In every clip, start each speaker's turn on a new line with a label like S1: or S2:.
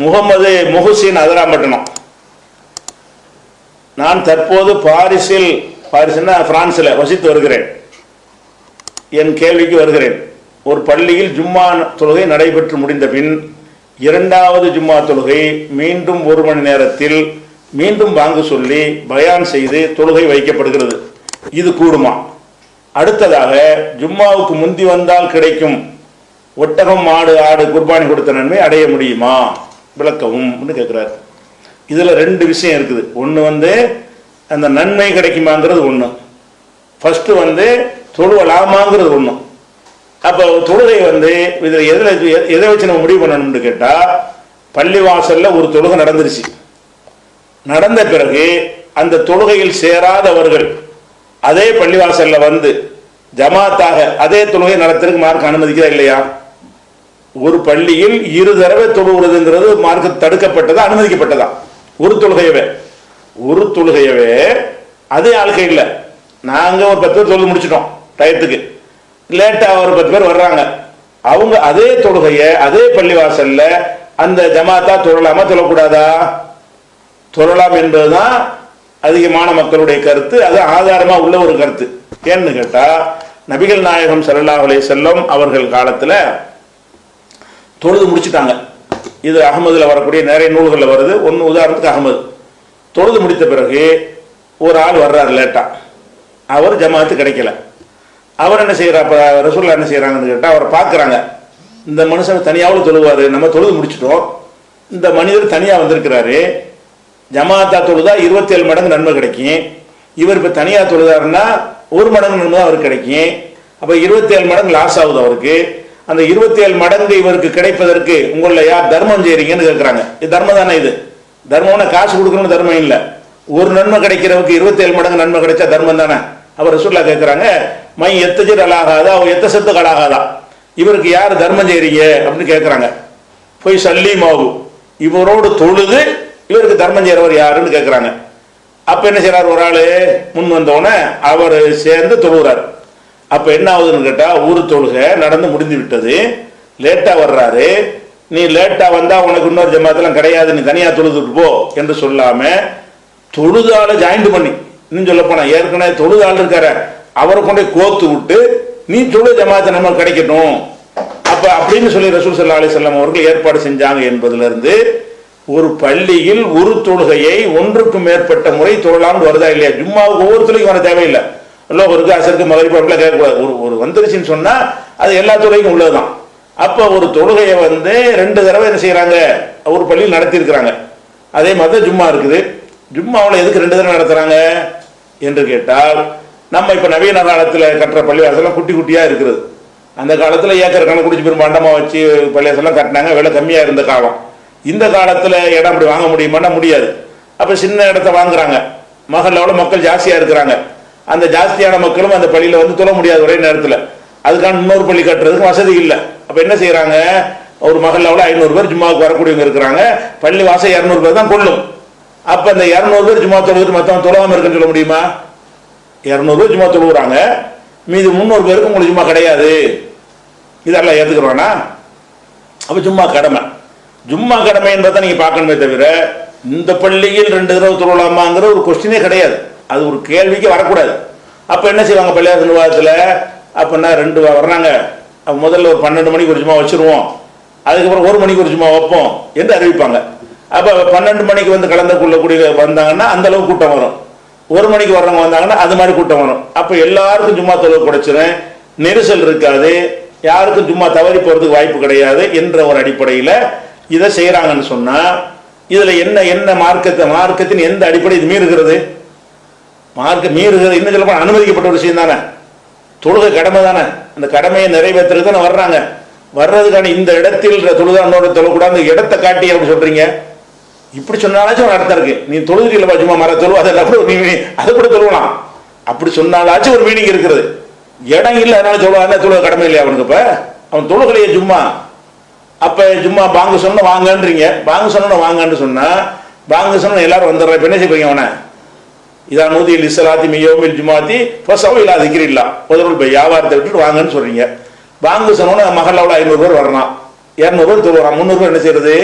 S1: முகமது முஹுசின் அதிராம்பட்டினம். நான் தற்போது பாரிஸில் பாரிஸ்னா பிரான்சில் வசித்து வருகிறேன். என் கேள்விக்கு வருகிறேன். ஒரு பள்ளியில் ஜும்மா தொழுகை நடைபெற்று முடிந்த பின் இரண்டாவது ஜும்மா தொழுகை மீண்டும் ஒரு மணி நேரத்தில் மீண்டும் வாங்க சொல்லி பயான் செய்து தொழுகை வைக்கப்படுகிறது. இது கூடுமா? அடுத்ததாக ஜும்மாவுக்கு முந்தி வந்தால் கிடைக்கும் ஒட்டகம் மாடு ஆடு குர்பானி கொடுத்த நன்மை அடைய முடியுமா? விளக்கவும் கேட்குறாரு இதில் ரெண்டு விஷயம் இருக்குது. ஒன்று வந்து அந்த நன்மை கிடைக்குமாங்கிறது ஒன்று ஃபஸ்ட்டு வந்து தொழுவலாமாங்கிறது ஒன்று அப்போ தொழுகை வந்து இதில் எதில் எதை வச்சு நம்ம முடிவு பண்ணணும்னு கேட்டால் பள்ளிவாசலில் ஒரு தொழுகை நடந்துருச்சு. நடந்த பிறகு அந்த தொழுகையில் சேராதவர்கள் அதே பள்ளிவாசலில் வந்து ஜமாத்தாக அதே தொழுகை நடத்துறதுக்கு மார்க் அனுமதிக்கிறா இல்லையா? ஒரு பள்ளியில் இரு தடவை தொழுகிறதுங்கிறது மார்க்க தடுக்கப்பட்டதா அனுமதிக்கப்பட்டதா? ஒரு தொழுகையவே. ஒரு தொழுகையவே அதே ஆளுகை இல்லை. நாங்கள் ஒரு பத்து பேர் தொழுது முடிச்சிட்டோம் டயத்துக்கு. லேட்டாக ஒரு பத்து பேர் வர்றாங்க. அவங்க அதே தொழுகையை அதே பள்ளிவாசல்ல அந்த ஜமாத்தா தொழலாமா தொழக்கூடாதா? தொழலாம் என்பதுதான் அதிகமான மக்களுடைய கருத்து அது ஆதாரமா உள்ள ஒரு கருத்து. ஏன்னு கேட்டா நபிகள் நாயகம் ஸல்லல்லாஹு செல்லும் செல்லம் அவர்கள் காலத்துல தொழுது முடிச்சுட்டாங்க. இது அகமதுல வரக்கூடிய நிறைய நூல்களில் வருது. ஒன்று உதாரணத்துக்கு அகமது. தொழுது முடித்த பிறகு ஒரு ஆள் வர்றார் லேட்டா. அவர் ஜமாத்து கிடைக்கல. அவர் என்ன செய்கிறார் அப்போ ரசூல்லா என்ன செய்கிறாங்கன்னு கேட்டால் அவரை பார்க்குறாங்க. இந்த மனுஷன் தனியாகவும் தொழுவார். நம்ம தொழுது முடிச்சிட்டோம். இந்த மனிதர் தனியாக வந்திருக்கிறாரு. ஜமாத்தா தொழுதா இருபத்தேழு மடங்கு நன்மை கிடைக்கும். இவர் இப்போ தனியாக தொழுதாருன்னா ஒரு மடங்கு நன்மை தான் அவருக்கு கிடைக்கும். அப்போ இருபத்தேழு மடங்கு லாஸ் ஆகுது அவருக்கு. அந்த இருபத்தி ஏழு மடங்கு இவருக்கு கிடைப்பதற்கு உங்களில் யார் தர்மம் செய்கிறீங்கன்னு கேட்குறாங்க இது தர்மம் தானே இது? தர்மம்னா காசு கொடுக்கணும்னு தர்மம் இல்லை. ஒரு நன்மை கிடைக்கிறவருக்கு இருபத்தி ஏழு மடங்கு நன்மை கிடைச்சா தர்மம் தானே? அவர் ரசூல்லா கேட்குறாங்க மை எத்தஜிர் அலாகாதா அவ எத்த செத்து கலாகாதா இவருக்கு யார் தர்மம் செய்கிறீங்க அப்படின்னு கேட்குறாங்க போய் சல்லி மாவு. இவரோடு தொழுது இவருக்கு தர்மம் செய்கிறவர் யாருன்னு கேட்குறாங்க அப்போ என்ன செய்கிறார் ஒரு ஆள்? முன் வந்தோடனே அவர் சேர்ந்து தொழுகிறார் அப்போ என்ன ஆகுதுன்னு கேட்டால் ஊர் தொழுகை நடந்து முடிந்து விட்டது. லேட்டாக வர்றாரு. நீ லேட்டாக வந்தால் உனக்கு இன்னொரு ஜமாத்தெல்லாம் கிடையாது நீ தனியாக தொழுதுட்டு போ என்று சொல்லாமல் தொழுதால ஜாயிண்ட் பண்ணி. இன்னும் சொல்ல போனா ஏற்கனவே தொழுதாள் இருக்கார. அவரை கொண்டு போய் கோத்து விட்டு நீ தொழு ஜமாத்தை நம்ம கிடைக்கட்டும். அப்ப அப்படின்னு சொல்லி ரசூல் சல்லா அலிசல்லாம் அவர்கள் ஏற்பாடு செஞ்சாங்க என்பதிலிருந்து ஒரு பள்ளியில் ஒரு தொழுகையை ஒன்றுக்கும் மேற்பட்ட முறை தொழலாம்னு வருதா இல்லையா? ஜும்மாவுக்கு ஒவ்வொருத்தருக்கும் வர தேவையில்லை. இல்லை ஒரு காசருக்கு மகரிப்பு அப்படிலாம் கேட்கக்கூடாது ஒரு ஒரு வந்துருச்சுன்னு சொன்னால் அது எல்லா தொழுகைக்கும் உள்ளதுதான். அப்போ ஒரு தொழுகையை வந்து ரெண்டு தடவை என்ன செய்கிறாங்க ஒரு பள்ளியில் நடத்தியிருக்கிறாங்க. அதே மாதிரி தான் ஜும்மா இருக்குது. ஜும்மாவில் எதுக்கு ரெண்டு தடவை நடத்துகிறாங்க என்று கேட்டால் நம்ம இப்போ நவீன காலத்தில் கட்டுற பள்ளிவாசலாம் குட்டி குட்டியாக இருக்கிறது அந்த காலத்தில் ஏக்கர் கணக்கு குடிச்சு பெரும் மண்டமாக வச்சு பள்ளிவாசலாம் கட்டினாங்க. விலை கம்மியாக இருந்த காலம். இந்த காலத்தில் இடம் அப்படி வாங்க முடியுமான்னா முடியாது. அப்போ சின்ன இடத்த வாங்குறாங்க. மகளோட மக்கள் ஜாஸ்தியாக இருக்கிறாங்க. அந்த ஜாஸ்தியான மக்களும் அந்த பள்ளியில வந்து தொழ முடியாது ஒரே நேரத்தில். அதுக்கான இன்னொரு பள்ளி கட்டுறதுக்கு வசதி இல்லை. அப்ப என்ன செய்யறாங்க ஒரு மகளோட ஐநூறு பேர் ஜும்மாவுக்கு வரக்கூடியவங்க இருக்கிறாங்க. பள்ளி வாசல் இரநூறு பேர் தான் கொள்ளும். அப்ப அந்த இரநூறு பேர் ஜும்மா தொழுது மத்தவங்க தொழாம இருக்குன்னு சொல்ல முடியுமா? இரநூறு பேர் ஜும்மா தொழுகிறாங்க மீது முந்நூறு பேருக்கு உங்களுக்கு ஜும்மா கிடையாது. இதெல்லாம் ஏத்துக்கிறோன்னா அப்ப ஜும்மா கடமை. ஜும்மா கடமை என்பதை நீங்க பார்க்கணுமே தவிர இந்த பள்ளியில் ரெண்டு தடவை தொழலாமாங்கிற ஒரு கொஸ்டினே கிடையாது. அது ஒரு கேள்விக்கு வரக்கூடாது. அப்போ என்ன செய்வாங்க பள்ளியார் நிர்வாகத்தில் அப்படின்னா ரெண்டு வர்றாங்க. முதல்ல ஒரு பன்னெண்டு மணிக்கு ஒரு சும்மா வச்சிருவோம். அதுக்கப்புறம் ஒரு மணிக்கு ஒரு சும்மா வைப்போம் என்று அறிவிப்பாங்க. அப்போ பன்னெண்டு மணிக்கு வந்து கலந்து கொள்ளக்கூடிய வந்தாங்கன்னா அந்த அளவுக்கு கூட்டம் வரும். ஒரு மணிக்கு வர்றவங்க வந்தாங்கன்னா அது மாதிரி கூட்டம் வரும். அப்போ எல்லாருக்கும் ஜும்மா தொழில் குடைச்சிரும். நெரிசல் இருக்காது. யாருக்கும் ஜும்மா தவறி போகிறதுக்கு வாய்ப்பு கிடையாது என்ற ஒரு அடிப்படையில் இதை செய்கிறாங்கன்னு சொன்னால் இதில் என்ன என்ன மார்க்கத்தை மார்க்கத்தின் எந்த அடிப்படை இது மீறுகிறது? மார்க்க மீறுகிறது இன்னும் சொல்லப்போ அனுமதிக்கப்பட்ட ஒரு விஷயம் தானே? தொழுகை கடமை தானே? அந்த கடமையை நிறைவேற்றுறது தானே வர்றாங்க. வர்றதுக்கான இந்த இடத்தில் தொழுதா தொழக்கூடாது இடத்தை காட்டி அப்படி சொல்றீங்க. இப்படி சொன்னாலாச்சும் ஒரு அர்த்தம் இருக்கு. நீ தொழுகிறீங்களா சும்மா மர தொழு அதெல்லாம் கூட நீ அதை கூட தொழுவலாம். அப்படி சொன்னாலாச்சும் ஒரு மீனிங் இருக்கிறது. இடம் இல்லை அதனால சொல்லுவாங்க தொழுக கடமை இல்லையா அவனுக்கு இப்போ? அவன் தொழுகலையே சும்மா. அப்போ சும்மா பாங்கு சொன்ன வாங்கன்றீங்க. பாங்கு சொன்ன வாங்கன்னு சொன்னால் பாங்கு சொன்ன எல்லாரும் வந்துடுறேன் என்ன செய்வீங்க அவனை. இதா நூதி இஸ்லாத்தி மியோமில் ஜுமாத்தி ஃபசவ் இல்லா திக்கிரி இல்லா முதல் போய் வியாபாரத்தை விட்டுட்டு வாங்கன்னு சொல்றீங்க. வாங்க சொன்னோன்னு மகள் அவ்வளோ ஐநூறு பேர் வரணும் இரநூறு பேர் தொழுவான் முந்நூறு என்ன செய்யறது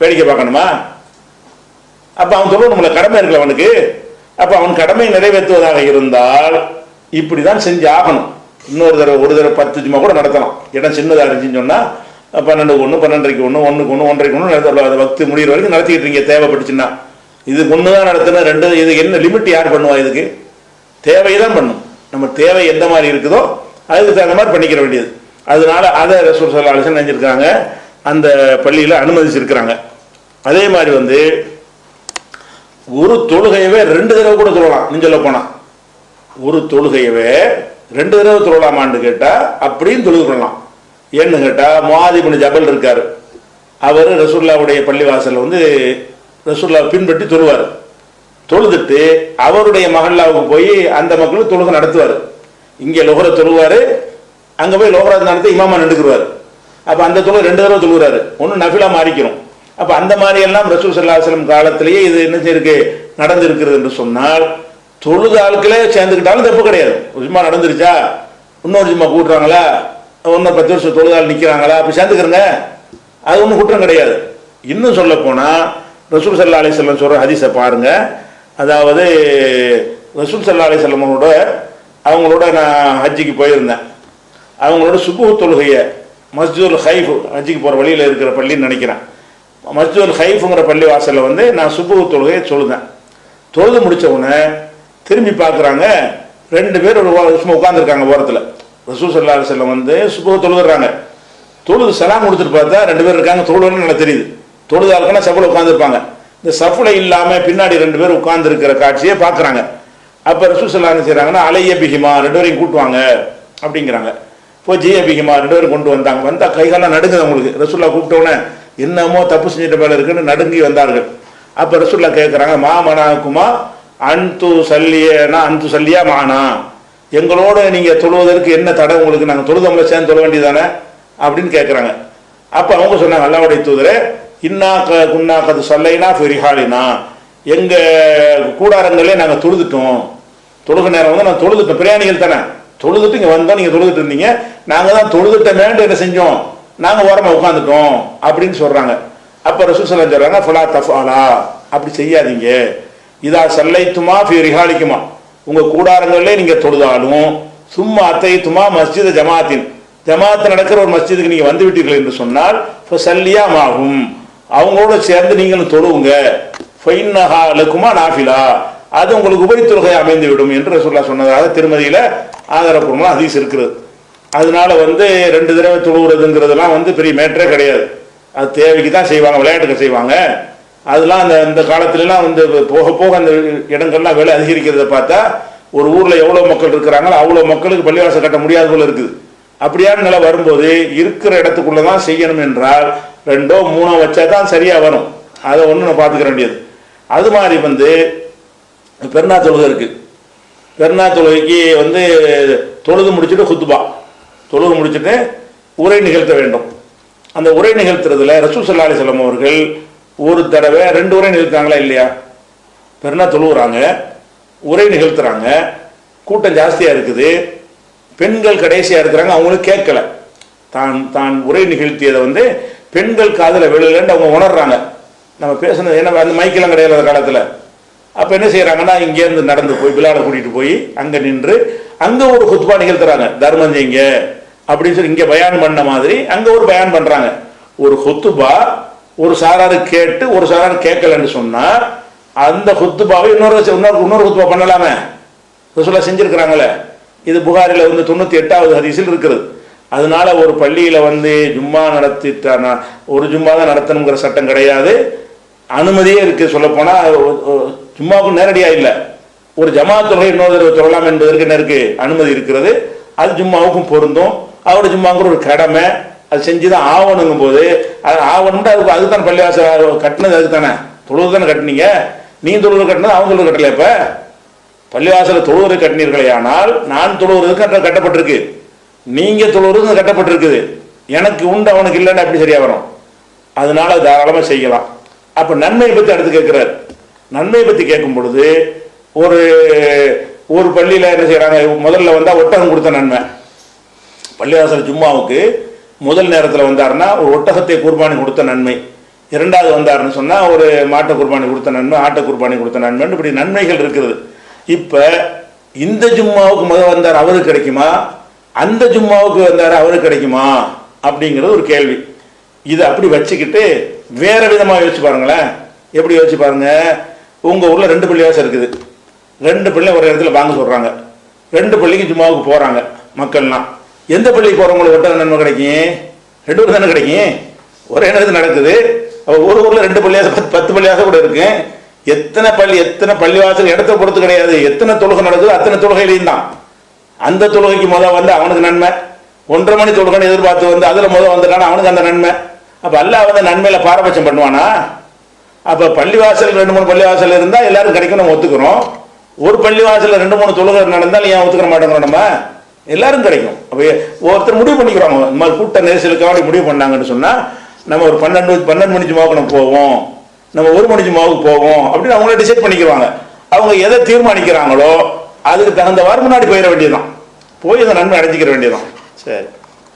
S1: வேடிக்கை பார்க்கணுமா? அப்போ அவன் சொல்லணும்ல கடமை இருக்கல அவனுக்கு. அப்போ அவன் கடமை நிறைவேற்றுவதாக இருந்தால் இப்படி தான் செஞ்சு ஆகணும். இன்னொரு தடவை ஒரு தடவை பத்து சும்மா கூட நடத்தலாம். இடம் சின்னதாக இருந்துச்சுன்னு சொன்னால் பன்னெண்டுக்கு ஒன்று பன்னெண்டரைக்கு ஒன்று ஒன்றுக்கு ஒன்று ஒன்றரைக்கு ஒன்று நடத்தலாம் அதை வக்து முடிகிற வரைக்கும் நடத்திக்கிட்டு இருக்கீங்க. தேவைப்பட்டுச்சுன்னா. இது ஒன்று தான் நடத்தணும் ரெண்டு இது என்ன லிமிட் யார் பண்ணுவா இதுக்கு? தேவை தான் பண்ணும். நம்ம தேவை எந்த மாதிரி இருக்குதோ அதுக்கு தகுந்த மாதிரி பண்ணிக்கிற வேண்டியது. அதனால அதை ரசூல் சல்லா அலிசன் நினைஞ்சிருக்காங்க. அந்த பள்ளியில் அனுமதிச்சிருக்கிறாங்க. அதே மாதிரி வந்து ஒரு தொழுகையவே ரெண்டு தடவை கூட தொழலாம் நீ சொல்ல ஒரு தொழுகையவே ரெண்டு தடவை தொழலாமான்னு கேட்டால் அப்படியும் தொழுது கொள்ளலாம். ஏன்னு கேட்டால் முவாதிபின் ஜபல் இருக்கார். அவர் ரசூல்லாவுடைய பள்ளிவாசல் வந்து ரசூல்லா பின்பற்றி தொழுவார். தொழுதுட்டு அவருடைய மகல்லாவுக்கு போய் அந்த மக்களும் தொழுகை நடத்துவார். இங்கே லோகரை தொழுவார் அங்கே போய் லோகரா நடத்தி இமாமா நின்றுக்குருவார். அப்போ அந்த தொழுகை ரெண்டு தடவை தொழுகிறாரு. ஒன்று நஃபிலா மாறிக்கிறோம். அப்போ அந்த மாதிரி எல்லாம் ரசூல் சல்லா காலத்திலேயே இது என்ன செய்யிருக்கு? நடந்திருக்கிறது என்று சொன்னால் தொழுது ஆட்களே சேர்ந்துக்கிட்டாலும் தப்பு கிடையாது. ஒரு ஜும்மா நடந்துருச்சா? இன்னொரு சும்மா கூட்டுறாங்களா? இன்னும் பத்து வருஷம் தொழுதால் நிற்கிறாங்களா அப்படி சேர்ந்துக்கிறங்க. அது ஒன்றும் குற்றம் கிடையாது. இன்னும் சொல்ல போனால் ரசூல் சல்லா அலிஸ்லம் சொல்கிற ஹதீஸை பாருங்க. அதாவது ரசூல் சல்லா அலிஸ்லமோட அவங்களோட நான் ஹஜ்ஜிக்கு போயிருந்தேன். அவங்களோட சுபு தொழுகையை மஸ்ஜூல் ஹைஃப் ஹஜ்ஜிக்கு போகிற வழியில் இருக்கிற பள்ளின்னு நினைக்கிறேன். மஸ்ஜூல் ஹைஃபுங்கிற பள்ளி வாசலில் வந்து நான் சுபு தொழுகையை சொல்லுதேன். தொழுது முடிச்ச உடனே திரும்பி பார்க்குறாங்க ரெண்டு பேர் ஒரு சும்மா உட்காந்துருக்காங்க ஓரத்தில். ரசூல் சல்லா செல்லம் வந்து சுபு தொழுதுறாங்க. தொழுது சலாம் கொடுத்துட்டு பார்த்தா ரெண்டு பேர் இருக்காங்க தொழுதுன்னு எனக்கு தெரியுது. தொழுது ஆளுக்குன்னா சஃபில் உட்காந்துருப்பாங்க இந்த சஃபில் இல்லாமல் பின்னாடி ரெண்டு பேர் உட்காந்துருக்கிற காட்சியை பார்க்குறாங்க. அப்போ ரசூல் சல்லா என்ன செய்கிறாங்கன்னா அலைய பிகிமா ரெண்டு பேரையும் கூட்டுவாங்க அப்படிங்கிறாங்க. இப்போ ஜிய பிகிமா ரெண்டு பேரும் கொண்டு வந்தாங்க. வந்தால் கைகாலாம் நடுங்குது அவங்களுக்கு. ரசூல்லா கூப்பிட்டோன்னே என்னமோ தப்பு செஞ்சிட்ட மேலே இருக்குன்னு நடுங்கி வந்தார்கள். அப்போ ரசூல்லா கேட்குறாங்க மா மனாக்குமா அன்து சல்லியனா? அன்து சல்லியா மானா. எங்களோட நீங்கள் தொழுவதற்கு என்ன தடை உங்களுக்கு? நாங்கள் தொழுதம்ல சேர்ந்து தொழ வேண்டியதானே அப்படின்னு கேட்குறாங்க அப்போ அவங்க சொன்னாங்க அல்லாவுடைய தூதரே இன்னா க குன்னா கது சொல்லைனா ஃபெரிஹாலினா எங்கள் கூடாரங்களே நாங்கள் தொழுதுட்டோம். தொழுக நேரம் வந்து நான் தொழுதுட்டோம். பிரயாணிகள் தானே. தொழுதுட்டு இங்கே வந்தோம் நீங்கள் தொழுதுட்டு இருந்தீங்க. நாங்கள் தான் தொழுதுட்டமேன்ட்டு என்ன செஞ்சோம்? நாங்கள் ஓரமாக உட்காந்துட்டோம் அப்படின்னு சொல்கிறாங்க அப்போ ரசூசலம் சொல்கிறாங்க ஃபலா தஃபாலா அப்படி செய்யாதீங்க. இதா சல்லைத்துமா ஃபி ரிஹாலிக்குமா. உங்க கூடாரங்களிலே தொழுதாலும் சும்மா அத்தைத்துமா மஸ்ஜித ஜமாத்தின். ஜமாத்து நடக்கிற ஒரு மஸ்ஜிதுக்கு நீங்கள் வந்து விட்டீர்கள் என்று சொன்னால் இப்போ சல்லியாமாகும் அவங்களோட சேர்ந்து நீங்களும் தொழுவுங்க. ஃபைன்னஹா லக்குமா நாஃபிலா. அது உங்களுக்கு உபரி அமைந்து விடும் என்று சொல்லா சொன்னதாக திருமதியில ஆதாரப்பூர்வமாக அதிகம் இருக்கிறது அதனால வந்து ரெண்டு தடவை தொழுகிறதுங்கிறதுலாம் வந்து பெரிய மேட்டரே கிடையாது. அது தேவைக்கு தான் செய்வாங்க விளையாட்டுக்கு செய்வாங்க. அதெல்லாம் அந்த இந்த காலத்துலலாம் வந்து போக போக அந்த இடங்கள்லாம் விலை அதிகரிக்கிறத பார்த்தா ஒரு ஊரில் எவ்வளோ மக்கள் இருக்கிறாங்களோ அவ்வளோ மக்களுக்கு பள்ளிவாசல் கட்ட முடியாத போல இருக்குது. அப்படியான நிலை வரும்போது இருக்கிற இடத்துக்குள்ளே தான் செய்யணும் என்றால் ரெண்டோ மூணோ வச்சா தான் சரியா வரும். அதை ஒன்று நான் பார்த்துக்க வேண்டியது. அது மாதிரி வந்து பெருநா தொழுகை இருக்கு. பெருநா தொழுகைக்கு வந்து தொழுது முடிச்சுட்டு குத்துபா. தொழுது முடிச்சுட்டு உரை நிகழ்த்த வேண்டும். அந்த உரை நிகழ்த்துறதுல ரசூ சல்லாலி செல்லம் அவர்கள் ஒரு தடவை ரெண்டு உரை நிகழ்த்தாங்களா இல்லையா? பெருநா தொழுவுறாங்க உரை நிகழ்த்துறாங்க கூட்டம் ஜாஸ்தியாக இருக்குது. பெண்கள் கடைசியாக இருக்கிறாங்க அவங்களும் கேட்கல. தான் தான் உரை நிகழ்த்தியதை வந்து பெண்கள் காதில் விழலன்னு அவங்க உணர்றாங்க. நம்ம பேசுனது ஏன்னா அந்த மைக்கெல்லாம் கிடையாது அந்த காலத்தில். அப்போ என்ன செய்கிறாங்கன்னா இங்கேருந்து நடந்து போய் பிலாட கூட்டிகிட்டு போய் அங்கே நின்று அங்கே ஒரு குத்பா நிகழ்த்துறாங்க. தர்மம் செய்யுங்க அப்படின்னு சொல்லி இங்கே பயான் பண்ண மாதிரி அங்கே ஒரு பயான் பண்ணுறாங்க ஒரு ஹுத்துபா ஒரு சாராரு கேட்டு ஒரு சாராரு கேட்கலன்னு சொன்னால் அந்த ஹுத்துபாவை இன்னொரு இன்னொரு இன்னொரு குத்துபா பண்ணலாமே. ரசூலா செஞ்சுருக்கிறாங்களே. இது புகாரில் வந்து தொண்ணூற்றி எட்டாவது ஹதீஸில் இருக்கிறது. அதனால ஒரு பள்ளியில் வந்து ஜும்மா நடத்திட்டானா ஒரு ஜும்மா தான் நடத்தணுங்கிற சட்டம் கிடையாது. அனுமதியே இருக்கு சொல்லப்போனால் ஜும்மாவுக்கு நேரடியாக இல்லை. ஒரு ஜமாத் தொகை இன்னொரு தடவை சொல்லலாம் என்பதற்கு என்ன இருக்கு? அனுமதி இருக்கிறது. அது ஜும்மாவுக்கும் பொருந்தும். அவரோட ஜும்மாங்கிற ஒரு கடமை அது செஞ்சுதான் ஆகணுங்கும் போது அது ஆவணும்ட்டு அதுக்கு அதுதான் பள்ளிவாசல் கட்டினது அதுக்கு தானே தொழுது தானே கட்டினீங்க? நீ தொழுது கட்டினது அவன் தொழுது கட்டலை இப்போ? பள்ளிவாசல தொழுவது கட்டினீர்களே ஆனால் நான் தொழுவதற்கு கட்ட கட்டப்பட்டிருக்கு. நீங்க தொழுவது கட்டப்பட்டிருக்குது. எனக்கு உண்டு அவனுக்கு இல்லைன்னு அப்படி சரியா வரும்? அதனால தாராளமாக செய்யலாம். அப்ப நன்மையை பத்தி அடுத்து கேட்கிறார். நன்மையை பத்தி கேட்கும் பொழுது ஒரு ஒரு பள்ளியில என்ன செய்யறாங்க முதல்ல வந்தா ஒட்டகம் கொடுத்த நன்மை. பள்ளிவாசல் ஜும்மாவுக்கு முதல் நேரத்தில் வந்தாருன்னா ஒரு ஒட்டகத்தை குர்பானி கொடுத்த நன்மை. இரண்டாவது வந்தாருன்னு சொன்னால் ஒரு மாட்டை குர்பானி கொடுத்த நன்மை ஆட்டை குர்பானி கொடுத்த நன்மைன்னு இப்படி நன்மைகள் இருக்குது இப்ப இந்த ஜும்மாவுக்கு முதல் வந்தார் அவருக்கு கிடைக்குமா? அந்த ஜும்மாவுக்கு வந்தார் அவருக்கு கிடைக்குமா? அப்படிங்கிறது ஒரு கேள்வி. இதை அப்படி வச்சுக்கிட்டு வேற விதமாக யோசிச்சு பாருங்களேன். எப்படி யோசிச்சு பாருங்க? உங்க ஊர்ல ரெண்டு பள்ளிவாசம் இருக்குது. ரெண்டு பிள்ளை ஒரு இடத்துல வாங்க சொல்றாங்க. ரெண்டு பள்ளிக்கு ஜும்மாவுக்கு போறாங்க மக்கள்லாம். எந்த பள்ளிக்கு போறவங்களுக்கு ஒட்ட நன்மை கிடைக்கும்? ரெண்டு பேரும் தானே கிடைக்கும்? ஒரே நேரத்தில் நடக்குது. ஒரு ஊர்ல ரெண்டு பள்ளியாசம் பத்து பத்து பள்ளியாசம் கூட இருக்கு. எத்தனை பள்ளி எத்தனை பள்ளிவாசல் இடத்த பொறுத்து கிடையாது. எத்தனை தொழுகை நடக்குதோ அத்தனை தொழுகையிலையும் தான். அந்த தொழுகைக்கு முத வந்து அவனுக்கு நன்மை. ஒன்றரை மணி தொழுகைன்னு எதிர்பார்த்து வந்து அதில் முதல் வந்துட்டானா அவனுக்கு அந்த நன்மை. அப்போ அல்லாஹ் வந்து நன்மையில் பாரபட்சம் பண்ணுவானா? அப்போ பள்ளிவாசல் ரெண்டு மூணு பள்ளிவாசல் இருந்தால் எல்லாரும் கிடைக்கும் நம்ம ஒத்துக்கிறோம். ஒரு பள்ளிவாசலில் ரெண்டு மூணு தொழுகை நடந்தால் ஏன் ஒத்துக்க மாட்டேங்கிறோம் நம்ம? எல்லாரும் கிடைக்கும். அப்போ ஒருத்தர் முடிவு பண்ணிக்கிறாங்க. இந்த மாதிரி கூட்ட நெரிசலுக்காக முடிவு பண்ணாங்கன்னு சொன்னால் நம்ம ஒரு பன்னெண்டு பன்னெண்டு மணிக்கு ஜுமாவுக்கு போவோம். நம்ம ஒரு மணி ஜுமாவுக்கு போவோம் அப்படின்னு அவங்களே டிசைட் பண்ணிக்கிறாங்க அவங்க எதை தீர்மானிக்கிறாங்களோ அதுக்கு தகுந்தவாறு முன்னாடி போயிட வேண்டியதுதான். போய் அந்த நன்மை அடைஞ்சிக்கிற வேண்டியதுதான். சரி.